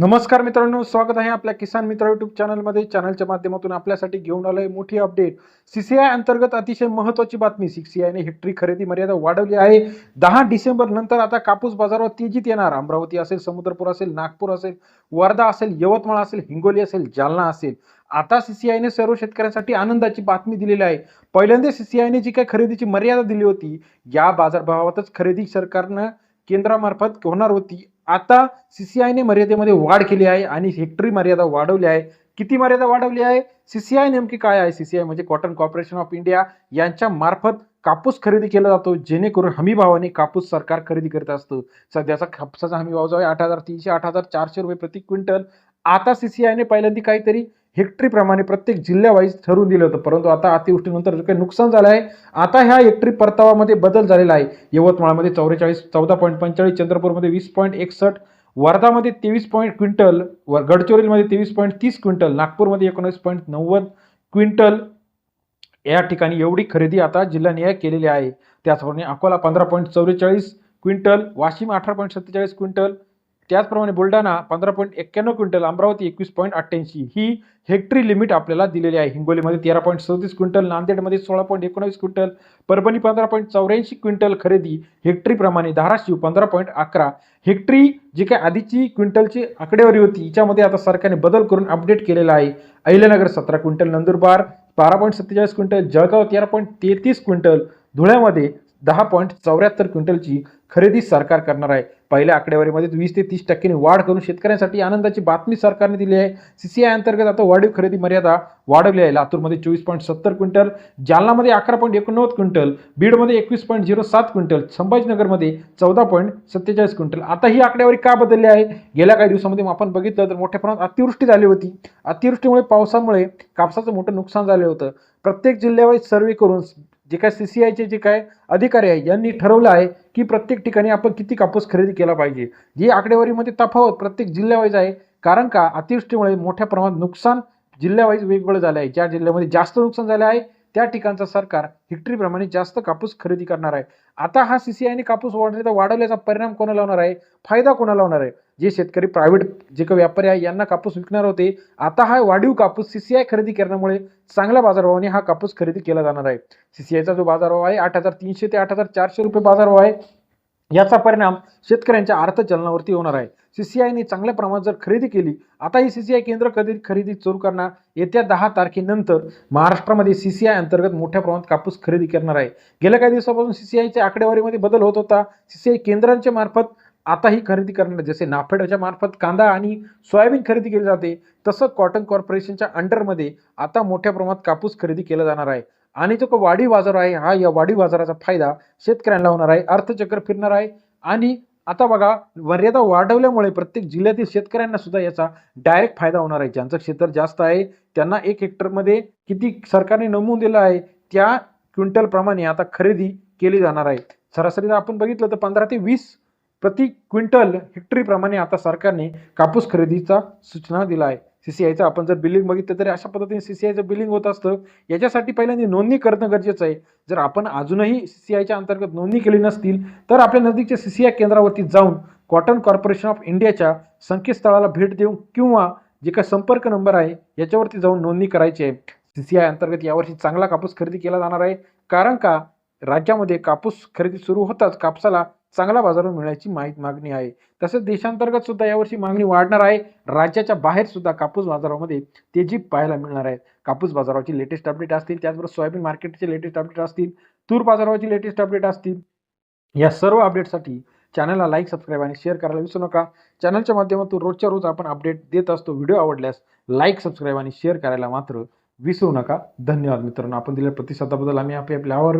नमस्कार मित्रांनो स्वागत आहे आपल्या किसान मित्र युट्यूब चॅनलमध्ये चॅनलच्या माध्यमातून आपल्यासाठी घेऊन आलोय मोठी अपडेट सीसीआय अंतर्गत अतिशय महत्वाची बातमी. सीसीआयने हेक्टरी खरेदी मर्यादा वाढवली आहे. दहा डिसेंबर नंतर आता कापूस बाजारावर तेजीत येणार. अमरावती असेल समुद्रपूर असेल नागपूर असेल वर्धा असेल यवतमाळ असेल हिंगोली असेल जालना असेल. आता सीसीआयने सर्व शेतकऱ्यांसाठी आनंदाची बातमी दिलेली आहे. पहिल्यांदा सीसीआयने जी काही खरेदीची मर्यादा दिली होती या बाजारभावातच खरेदी सरकारनं केंद्रामार्फत होणार होती. आता सीसीआयने मर्यादेमध्ये वाढ केली आहे आणि हेक्टरी मर्यादा वाढवली आहे. किती मर्यादा वाढवली आहे? सीसीआय नेमकी काय आहे? सीसीआय म्हणजे कॉटन कॉर्पोरेशन ऑफ इंडिया यांच्या मार्फत कापूस खरेदी केला जातो जेणेकरून हमी भावाने कापूस सरकार खरेदी करत असतो. सध्याचा कापसाचा हमी भाव जो आहे आठ हजार तीनशे आठ हजार चारशे रुपये प्रति क्विंटल. आता सीसीआयने पहिल्यांदा काहीतरी हेक्टरीप्रमाणे प्रत्येक जिल्ह्यावाईज ठरवून दिलं होतं. परंतु आता अतिवृष्टीनंतर जे काही नुकसान झालं आहे आता ह्या हेक्टरी परतावामध्ये बदल झालेला आहे. यवतमाळमध्ये चौवेचाळीस चौदा पॉईंट पंचेचाळीस चंद्रपूरमध्ये वीस पॉईंट एकसष्ट वर्धामध्ये तेवीस पॉईंट क्विंटल व गडचिरोलीमध्ये तेवीस पॉईंट तीस क्विंटल नागपूरमध्ये एकोणीस पॉईंट नव्वद क्विंटल. या ठिकाणी एवढी खरेदी आता जिल्हानिहाय केलेली आहे. त्याचप्रमाणे अकोला पंधरा पॉईंट चौवेचाळीस क्विंटल वाशिम अठरा पॉईंट सत्तेचाळीस क्विंटल त्याचप्रमाणे बुलढाणा पंधरा पॉईंट एक्क्याण्णव क्विंटल अमरावती एकवीस पॉईंट अठ्ठ्याऐंशी. ही हेक्टरी लिमिट आपल्याला दिलेली आहे. हिंगोलीमध्ये तेरा पॉईंट सदतीस क्विंटल नांदेडमध्ये सोळा पॉईंट एकोणावीस क्विंटल परभणी पंधरा पॉईंट चौऱ्याऐंशी क्विंटल खरेदी हेक्टरीप्रमाणे धाराशिव पंधरा पॉईंट अकरा. हेक्टरी जी काय आधीची क्विंटलची आकडेवारी होती हिच्यामध्ये आता सरकारने बदल करून अपडेट केलेला आहे. अहिल्यानगर सतरा क्विंटल नंदुरबार बारा पॉईंट सत्तेचाळीस क्विंटल जळगाव तेरा पॉईंट तेहतीस क्विंटल. धुळ्यामध्ये दहा पॉईंट चौऱ्याहत्तर क्विंटलची खरेदी सरकार करणार आहे. पहिल्या आकडेवारीमध्ये वीस ते तीस टक्क्यांनी वाढ करून शेतकऱ्यांसाठी आनंदाची बातमी सरकारने दिली आहे. सीसीआय अंतर्गत आता वाढीव खरेदी मर्यादा वाढवली आहे. लातूरमध्ये चोवीस पॉईंट सत्तर क्विंटल जालनामध्ये अकरा पॉईंट एकोणनव्वद क्विंटल बीडमध्ये एकवीस पॉईंट झिरो सात क्विंटल संभाजीनगरमध्ये चौदा पॉईंट सत्तेचाळीस क्विंटल. आता ही आकडेवारी का बदलली आहे? गेल्या काही दिवसामध्ये आपण बघितलं तर मोठ्या प्रमाणात अतिवृष्टी झाली होती. अतिवृष्टीमुळे पावसामुळे कापसाचं मोठं नुकसान झालं होतं. प्रत्येक जिल्ह्यावर सर्वे करून जे काय सी सी आयचे जे काय अधिकारी आहे यांनी ठरवलं आहे की प्रत्येक ठिकाणी आपण किती कापूस खरेदी केला पाहिजे. ही आकडेवारीमध्ये तफावत प्रत्येक जिल्ह्यावाईज आहे कारण का अतिवृष्टीमुळे मोठ्या प्रमाणात नुकसान जिल्ह्यावाईज वेगवेगळं झालं आहे. ज्या जिल्ह्यामध्ये जास्त नुकसान झालं आहे त्या ठिकाणचं सरकार हेक्टरीप्रमाणे जास्त कापूस खरेदी करणार आहे. आता हा सीसीआयने कापूस वाढण्याचा वाढवल्याचा परिणाम कोणाला होणार आहे? फायदा कोणाला होणार आहे? जे शेतकरी प्रायव्हेट जे काही व्यापारी आहे यांना कापूस विकणार होते. आता हा वाढीव कापूस सीसीआय खरेदी करण्यामुळे चांगल्या बाजारभावाने हा कापूस खरेदी केला जाणार आहे. सीसीआयचा जो बाजारभाव आहे आठ हजार तीनशे ते आठ हजार चारशे रुपये बाजारभाव आहे. याचा परिणाम शेतकऱ्यांच्या अर्थचलनावरती होणार आहे. सीसीआयने चांगल्या प्रमाणात जर खरेदी केली आता ही सीसीआय केंद्र कधी खरेदी सुरू करणार? येत्या दहा तारखेनंतर महाराष्ट्रामध्ये सीसीआय अंतर्गत मोठ्या प्रमाणात कापूस खरेदी करणार आहे. गेल्या काही दिवसापासून सीसीआयच्या आकडेवारीमध्ये बदल होत होता. सीसीआय केंद्रांच्या मार्फत आता ही खरेदी करणार जसे नाफेडच्या मार्फत कांदा आणि सोयाबीन खरेदी केली जाते तसं कॉटन कॉर्पोरेशनच्या अंडरमध्ये आता मोठ्या प्रमाणात कापूस खरेदी केला जाणार आहे. आणि जो वाढी बाजार आहे हा या वाढी बाजाराचा फायदा शेतकऱ्यांना होणार आहे अर्थचक्र फिरणार आहे. आणि आता बघा मर्यादा वाढवल्यामुळे प्रत्येक जिल्ह्यातील शेतकऱ्यांना सुद्धा याचा डायरेक्ट फायदा होणार आहे. ज्यांचं क्षेत्र जास्त आहे त्यांना एक हेक्टरमध्ये किती सरकारने नमून दिलं आहे त्या क्विंटलप्रमाणे आता खरेदी केली जाणार आहे. सरासरी जर आपण बघितलं तर पंधरा ते वीस प्रति क्विंटल हेक्टरीप्रमाणे आता सरकारने कापूस खरेदीचा सूचना दिला आहे. सीसीआयचं आपण जर बिलिंग बघितलं तरी अशा पद्धतीने सीसीआयचं बिलिंग होत असतं. याच्यासाठी पहिल्यांदा नोंदणी करणं गरजेचं आहे. जर आपण अजूनही सीसीआयच्या अंतर्गत नोंदणी केली नसतील तर आपल्या नजीकच्या सीसीआय केंद्रावरती जाऊन कॉटन कॉर्पोरेशन ऑफ इंडियाच्या संकेतस्थळाला भेट देऊन किंवा जे काही संपर्क नंबर आहे याच्यावरती जाऊन नोंदणी करायची आहे. सीसीआय अंतर्गत यावर्षी चांगला कापूस खरेदी केला जाणार आहे. कारण का? राज्यामध्ये कापूस खरेदी सुरू होताच कापसाला चांगला बाजार मिळण्याची माहीत मागणी आहे. तसेच देशांतर्गत सुद्धा यावर्षी मागणी वाढणार आहे. राज्याच्या बाहेर सुद्धा कापूस बाजारामध्ये तेजी पाहायला मिळणार आहे. कापूस बाजाराची लेटेस्ट अपडेट असतील त्याचबरोबर सोयाबीन मार्केटचे लेटेस्ट अपडेट असतील तूर बाजाराची लेटेस्ट अपडेट असतील या सर्व अपडेटसाठी चॅनलला लाईक सबस्क्राईब आणि शेअर करायला विसरू नका. चॅनलच्या माध्यमातून रोजच्या रोज आपण अपडेट देत असतो व्हिडिओ आवडल्यास लाईक सबस्क्राईब आणि शेअर करायला मात्र विसरू नका. धन्यवाद मित्रांनो. आपण दिलेल्या प्रतिसादाबद्दल आम्ही आपले आपले आभार